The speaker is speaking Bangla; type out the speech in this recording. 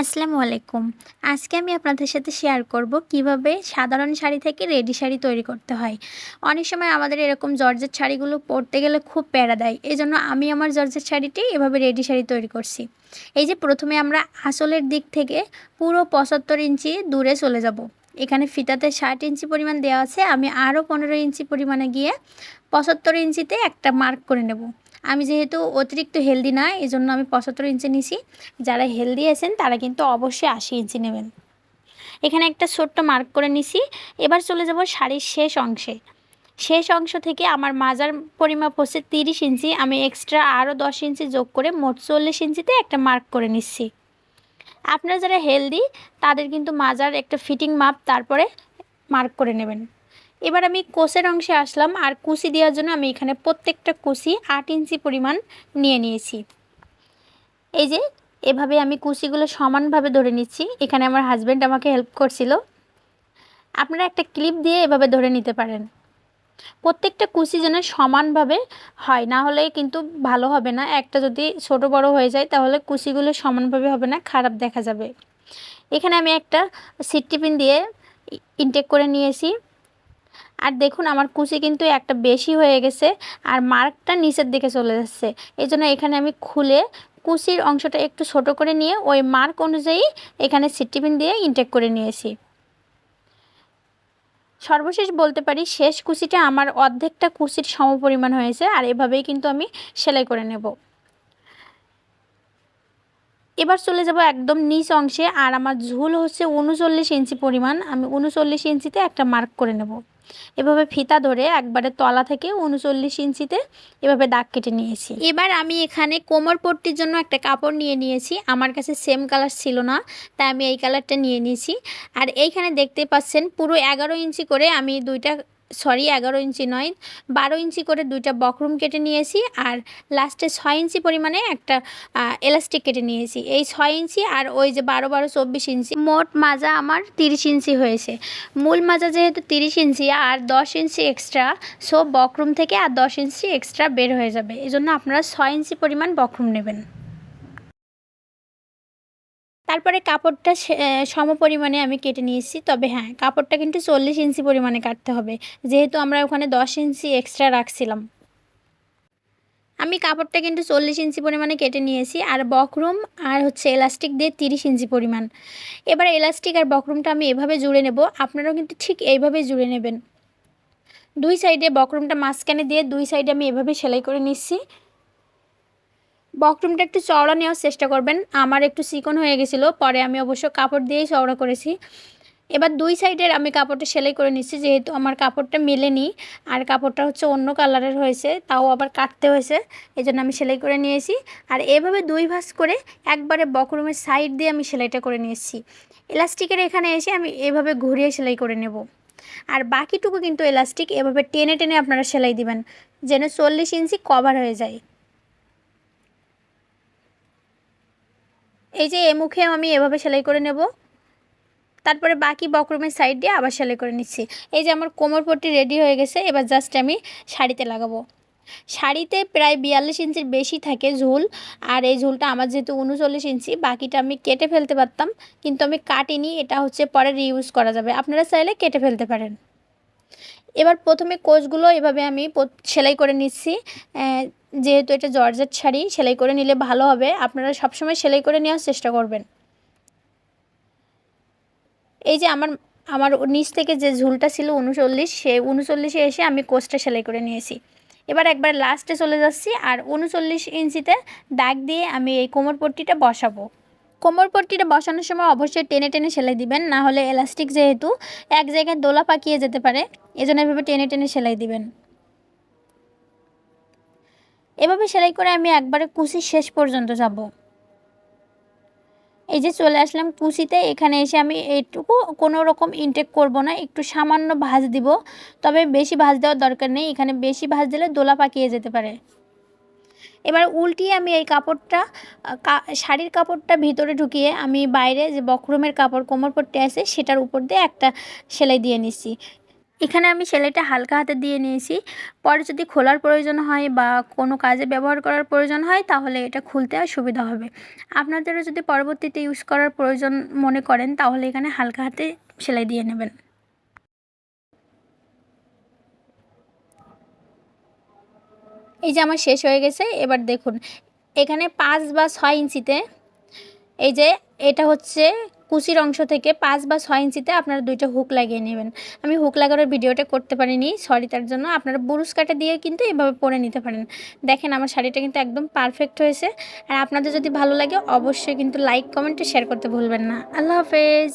আসসালামু আলাইকুম। আজকে আমি আপনাদের সাথে শেয়ার করব কীভাবে সাধারণ শাড়ি থেকে রেডি শাড়ি তৈরি করতে হয়। অনেক সময় আমাদের এরকম জর্জেট শাড়িগুলো পরতে গেলে খুব প্যারা দেয়। এই জন্য আমি আমার জর্জেট শাড়িটি এভাবে রেডি শাড়ি তৈরি করছি। এই যে প্রথমে আমরা আসলের দিক থেকে পুরো পঁচাত্তর ইঞ্চি দূরে চলে যাব। এখানে ফিতাতে ষাট ইঞ্চি পরিমাণ দেওয়া আছে। আমি আরও পনেরো ইঞ্চি পরিমাণে গিয়ে পঁচাত্তর ইঞ্চিতে একটা মার্ক করে নেব। আমি যেহেতু অতিরিক্ত হেলদি না এই জন্য আমি পঁচাত্তর ইঞ্চি নিছি। যারা হেলদি আছেন, তারা কিন্তু অবশ্যই আশি ইঞ্চি নেবেন। এখানে একটা ছোট্ট মার্ক করে নিছি। এবার চলে যাব শাড়ির শেষ অংশে। শেষ অংশ থেকে আমার মাজার পরিমাপ হচ্ছে তিরিশ ইঞ্চি। আমি এক্সট্রা আরও দশ ইঞ্চি যোগ করে মোট চল্লিশ ইঞ্চিতে একটা মার্ক করে নিচ্ছি। আপনারা যারা হেলদি তাদের কিন্তু মাজার একটা ফিটিং মাপ তারপরে মার্ক করে নেবেন। এবার আমি কোষের অংশে আসলাম, আর কুচি দেওয়ার জন্য আমি এখানে প্রত্যেকটা কুচি আট ইঞ্চি পরিমাণ নিয়ে নিয়েছি। এই যে, এভাবে আমি কুচিগুলো সমানভাবে ধরে নিচ্ছি। এখানে আমার হাজব্যান্ড আমাকে হেল্প করছিল। আপনারা একটা ক্লিপ দিয়ে এভাবে ধরে নিতে পারেন। প্রত্যেকটা কুচি যেন সমানভাবে হয়, না হলে কিন্তু ভালো হবে না। একটা যদি ছোট বড় হয়ে যায়, তাহলে কুচিগুলো সমানভাবে হবে না, খারাপ দেখা যাবে। এখানে আমি একটা সিট টিফিন দিয়ে ইনটেক করে নিয়েছি। আর দেখুন আমার কুচি কিন্তু একটা বেশি হয়ে গেছে আর মার্কটা নিচের দিকে চলে যাচ্ছে। এই জন্য এখানে আমি খুলে কুচির অংশটা একটু ছোট করে নিয়ে ওই মার্ক অনুযায়ী এখানে সিটিপিন দিয়ে ইনটেক করে নিয়েছি। সর্বশেষ বলতে পারি, শেষ কুচিটা আমার অর্ধেকটা কুচির সমপরিমাণ হয়েছে আর এভাবেই কিন্তু আমি সেলাই করে নেব। এবার চলে যাব একদম নিচ অংশে আর আমার ঝুল হচ্ছে উনচল্লিশ ইঞ্চি পরিমাণ। আমি উনচল্লিশ ইঞ্চিতে একটা মার্ক করে নেব। এভাবে ফিতা ধরে একবারে তলা থেকে উনচল্লিশ ইঞ্চিতে এভাবে দাগ কেটে নিয়েছি। এবার আমি এখানে কোমর পট্টির জন্য একটা কাপড় নিয়ে নিয়েছি। আমার কাছে সেম কালার ছিল না, তাই আমি এই কালারটা নিয়ে নিয়েছি। আর এইখানে দেখতে পাচ্ছেন পুরো এগারো ইঞ্চি করে আমি দুইটা সরি, এগারো ইঞ্চি নয়, বারো ইঞ্চি করে দুইটা বকরুম কেটে নিয়েছি আর লাস্টে ছয় ইঞ্চি পরিমাণে একটা এলাস্টিক কেটে নিয়েছি। এই ছয় ইঞ্চি আর ওই যে বারো বারো চব্বিশ ইঞ্চি, মোট মাজা আমার তিরিশ ইঞ্চি হয়েছে। মূল মাজা যেহেতু তিরিশ ইঞ্চি আর দশ ইঞ্চি এক্সট্রা সো বকরুম থেকে আর দশ ইঞ্চি এক্সট্রা বের হয়ে যাবে। এই জন্য আপনারা ছয় ইঞ্চি পরিমাণ বকরুম নেবেন। তারপরে কাপড়টা সম পরিমাণে আমি কেটে নিয়েছি। তবে হ্যাঁ কাপড়টা কিন্তু চল্লিশ ইঞ্চি পরিমাণে কাটতে হবে। যেহেতু আমরা ওখানে দশ ইঞ্চি এক্সট্রা রাখছিলাম। আমি কাপড়টা কিন্তু চল্লিশ ইঞ্চি পরিমাণে কেটে নিয়েছি। আর বকরুম আর হচ্ছে এলাস্টিক দিয়ে তিরিশ ইঞ্চি পরিমাণ। এবার এলাস্টিক আর বকরুমটা আমি এভাবে জুড়ে নেব। আপনারাও কিন্তু ঠিক এইভাবে জুড়ে নেবেন। দুই সাইডে বকরুমটা মাঝখানে দিয়ে দুই সাইডে আমি এভাবে সেলাই করে নিচ্ছি। বকরুমটা একটু চওড়া নেওয়ার চেষ্টা করবেন। আমার একটু চিকন হয়ে গেছিল, পরে আমি অবশ্য কাপড় দিয়েই চওড়া করেছি। এবার দুই সাইডের আমি কাপড়টা সেলাই করে নিচ্ছি, যেহেতু আমার কাপড়টা মেলেনি, আর কাপড়টা হচ্ছে অন্য কালারের হয়েছে, তাও আবার কাটতে হয়েছে এই জন্য আমি সেলাই করে নিয়েছি। আর এভাবে দুই ভাঁজ করে একবারে বকরুমের সাইড দিয়ে আমি সেলাইটা করে নিয়েছি। এলাস্টিকের এখানে এসে আমি এভাবে ঘুরিয়ে সেলাই করে নেব। আর বাকিটুকু কিন্তু এলাস্টিক, এভাবে টেনে টেনে আপনারা সেলাই দিবেন, যেন চল্লিশ ইঞ্চি কভার হয়ে যায়। এই যে এ মুখে আমি এভাবে সেলাই করে নেব। তারপরে বাকি বক্রমের সাইড দিয়ে আবার সেলাই করে নিচ্ছি। এই যে আমার কোমর পট্টি রেডি হয়ে গেছে, এবার জাস্ট আমি শাড়িতে লাগাবো। শাড়িতে প্রায় বিয়াল্লিশ ইঞ্চির বেশি থাকে ঝুল, আর এই ঝুলটা আমার যেহেতু উনচল্লিশ ইঞ্চি, বাকিটা আমি কেটে ফেলতে পারতাম, কিন্তু আমি কাটিনি, এটা হচ্ছে পরে রিউজ করা যাবে। আপনারা চাইলে কেটে ফেলতে পারেন। এবার প্রথমে কোচগুলো এভাবে আমি সেলাই করে নিচ্ছি। যেহেতু এটা জর্জেট শাড়ি, সেলাই করে নিলে ভালো হবে। আপনারা সবসময় সেলাই করে নেওয়ার চেষ্টা করবেন। এই যে আমার আমার নিচ থেকে যে ঝুলটা ছিল উনচল্লিশ, সে উনচল্লিশে এসে আমি কোচটা সেলাই করে নিয়েছি। এবার একবার লাস্টে চলে যাচ্ছি আর উনচল্লিশ ইঞ্চিতে দাগ দিয়ে আমি এই কোমর পট্টিটা বসাবো। কোমর পট্টিটা বসানোর সময় অবশ্যই টেনে টেনে সেলাই দিবেন, না হলে এলাস্টিক যেহেতু এক জায়গায় দোলা পাকিয়ে যেতে পারে, এজন্য এভাবে টেনে টেনে সেলাই দিবেন। এভাবে সেলাই করে আমি একবারে কুচি শেষ পর্যন্ত যাব। এই যে চলে আসলাম কুচিতে, এখানে এসে আমি এইটুকু কোনো রকম ইনটেক করব না, একটু সামান্য ভাজ দিব, তবে বেশি ভাজ দেওয়ার দরকার নেই, এখানে বেশি ভাজ দিলে দোলা পাকিয়ে যেতে পারে। এবার উল্টিয়ে আমি এই কাপড়টা শাড়ির কাপড়টা ভিতরে ঢুকিয়ে আমি বাইরে যে বক্রমের কাপড়, কোমর পট্টি আছে সেটার উপর দিয়ে একটা সেলাই দিয়ে নিচ্ছি। এখানে আমি সেলাইটা হালকা হাতে দিয়ে নিয়েছি। পরে যদি খোলার প্রয়োজন হয় বা কোনো কাজে ব্যবহার করার প্রয়োজন হয় তাহলে এটা খুলতে সুবিধা হবে। আপনাদেরও যদি পরবর্তীতে ইউজ করার প্রয়োজন মনে করেন তাহলে এখানে হালকা হাতে সেলাই দিয়ে নেবেন। এই যে আমার শেষ হয়ে গেছে, এবার দেখুন। এখানে পাঁচ বা ছয় ইঞ্চিতে, এই যে এটা হচ্ছে কুচির অংশ থেকে পাঁচ বা ছয় ইঞ্চিতে আপনারা দুইটা হুক লাগিয়ে নেবেন। আমি হুক লাগানোর ভিডিওটা করতে পারিনি সরি তার জন্য। আপনারা বুরুস কাটা দিয়ে কিন্তু এভাবে পরে নিতে পারেন। দেখেন আমার শাড়িটা কিন্তু একদম পারফেক্ট হয়েছে। আর আপনাদের যদি ভালো লাগে, অবশ্যই কিন্তু লাইক কমেন্টে শেয়ার করতে ভুলবেন না। আল্লাহ হাফেজ।